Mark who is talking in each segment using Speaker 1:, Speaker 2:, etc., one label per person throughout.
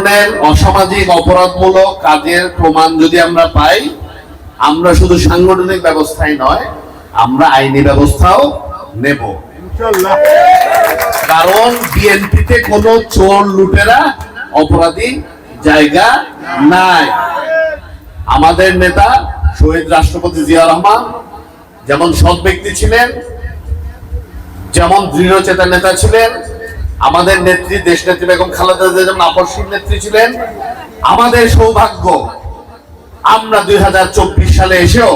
Speaker 1: ধরনের অসামাজিক অপরাধমূলক কাজের প্রমাণ যদি আমরা পাই আমরা শুধু সাংগঠনিক ব্যবস্থাই নয় আমরা আইনি ব্যবস্থাও নেব। কারণ বিএনপিতে কোনো চোর লুটেরা অপরাধী জায়গা নাই। আমাদের নেতা শহীদ রাষ্ট্রপতি জিয়া রহমান যেমন সৎ ব্যক্তি ছিলেন যেমন দৃঢ় চেতা নেতা ছিলেন আমাদের নেত্রী, দেশ নেত্রী বেগম খালেদা যেমন আপসীন নেত্রী ছিলেন, আমাদের সৌভাগ্য, আমরা দুই সালে এসেও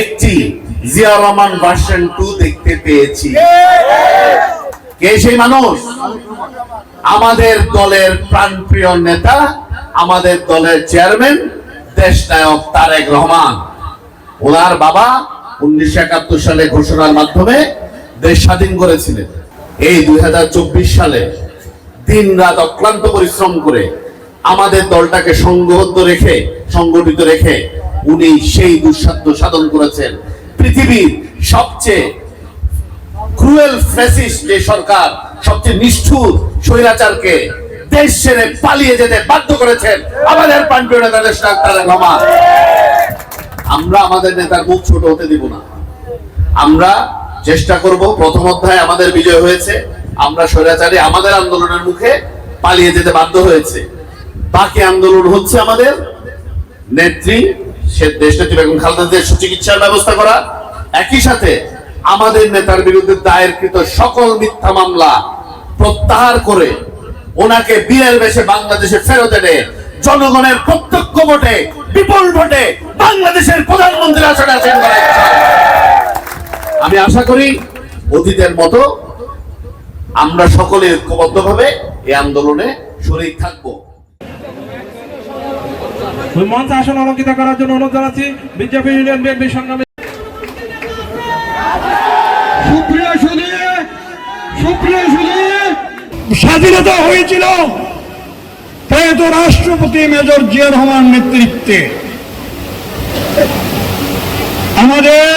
Speaker 1: একটি জিয়া রহমান ভার্সন টু দেখতে পেয়েছি। কে সেই মানুষ? আমাদের দলের প্রাণপ্রিয় নেতা, আমাদের দলের চেয়ারম্যান দেশ নায়ক তারেক রহমান। ওনার বাবা উনিশশো একাত্তর সালে ঘোষণার মাধ্যমে দেশ স্বাধীন করেছিলেন। এই দু হাজার চব্বিশ সালে দিন রাত অক্লান্ত পরিশ্রম করে আমাদের দলটাকে সংঘবদ্ধ রেখে, সংগঠিত রেখে উনি সেই দুঃসাধ্য সাধন করেছেন। পৃথিবীর সবচেয়ে ক্রুয়েল ফ্যাসিস্ট যে সরকার, সবচেয়ে নিষ্ঠুর স্বৈরাচারকে দেশ ছেড়ে পালিয়ে যেতে বাধ্য করেছেন আমাদের পান্ডু নেতা তারেক আমরা আমাদের নেতার মুখ ছোট হতে দিব না। আমরা চেষ্টা করব। প্রথম অধ্যায় আমাদের বিজয় হয়েছে। আমরা স্বৈরাচারে আমাদের আন্দোলনের মুখে পালিয়ে যেতে বাধ্য হয়েছে। বাকি আন্দোলন হচ্ছে আমাদের নেত্রী সে দেশ নেত্রী বেগম খালেদা জিয়ার সুচিকিৎসার ব্যবস্থা করা। একই সাথে আমাদের নেতার বিরুদ্ধে দায়েরকৃত সকল মিথ্যা মামলা প্রত্যাহার করে ওনাকে বীরের বেশে বাংলাদেশে ফেরত এনে জনগণের প্রত্যক্ষ ভোটে, বিপুল ভোটে বাংলাদেশের প্রধানমন্ত্রী আসনে করার ইচ্ছা। আমি আশা করি অতীতের মতো আমরা সকলে ঐক্যবদ্ধভাবে এই আন্দোলনে শরীর থাকব।
Speaker 2: মঞ্চ আসন অলঙ্কিত করার জন্য অনুরোধ জানাচ্ছি বিজেপি ইউনিয়ন বিএনপি সংগ্রামী
Speaker 3: স্বাধীনতা হয়েছিল প্রয়াত রাষ্ট্রপতি মেজর জিয়া রহমান নেতৃত্বে। আমাদের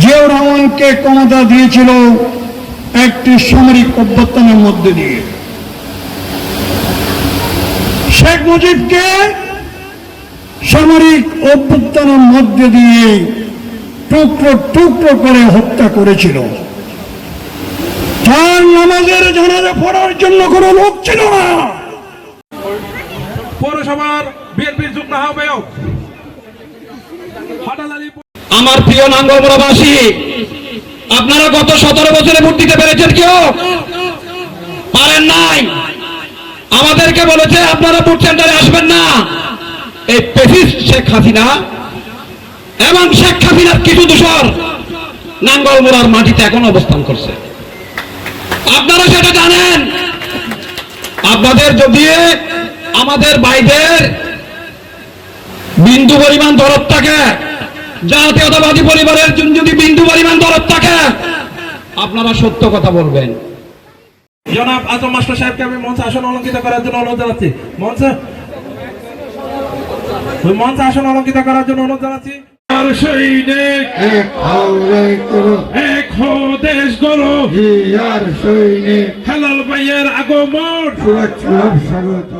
Speaker 3: জিয়াউর রহমানকে ক্ষমতা দিয়েছিল একটি সামরিক অভ্যর্থনের মধ্যে দিয়ে। শেখ মুজিবকে সামরিক অভ্যুত্থানের মধ্যে দিয়ে টুকরো টুকরো করে হত্যা করেছিল। তার নামাজের জানাজা পড়ার জন্য কোনো লোক ছিল না।
Speaker 2: পৌরসভার বিএনপির যুগ্ম আহ্বায়ক
Speaker 4: আমার প্রিয় নাঙ্গলমোড়াবাসী আপনারা গত সতেরো বছরে ভোট দিতে পেরেছেন কেউ? পারেন নাই। আমাদেরকে বলেছে, আপনারা ভোট সেন্টারে আসবেন না। এই পেফিস শেখ হাসিনা এবং শেখ হাসিনার কিছু দূষর নাঙ্গলমোড়ার মাটিতে এখন অবস্থান করছে। আপনারা সেটা জানেন? আপনাদের যদি আমাদের বাইদের বিন্দু পরিমাণ দরদ থাকে জাতীয়তাবাদী পরিবারের জন্য যদি বিন্দু পরিমাণ দরদ থাকে আপনারা সত্য কথা বলবেন।
Speaker 2: জনাব আজম মাস্টার সাহেবকে আমি মঞ্চ আসন অলঙ্কিত করার জন্য অনুরোধ জানাচ্ছি। মঞ্চ? মঞ্চ আসন অলঙ্কিত করার জন্য অনুরোধ জানাচ্ছি। আর সৈনিক
Speaker 5: এক
Speaker 2: এক হো দেশ গড়ো
Speaker 5: হিয়ার সৈনিক
Speaker 2: হেলাল ভাইয়ের আগমন।
Speaker 5: সুরক্ষা স্বাগত।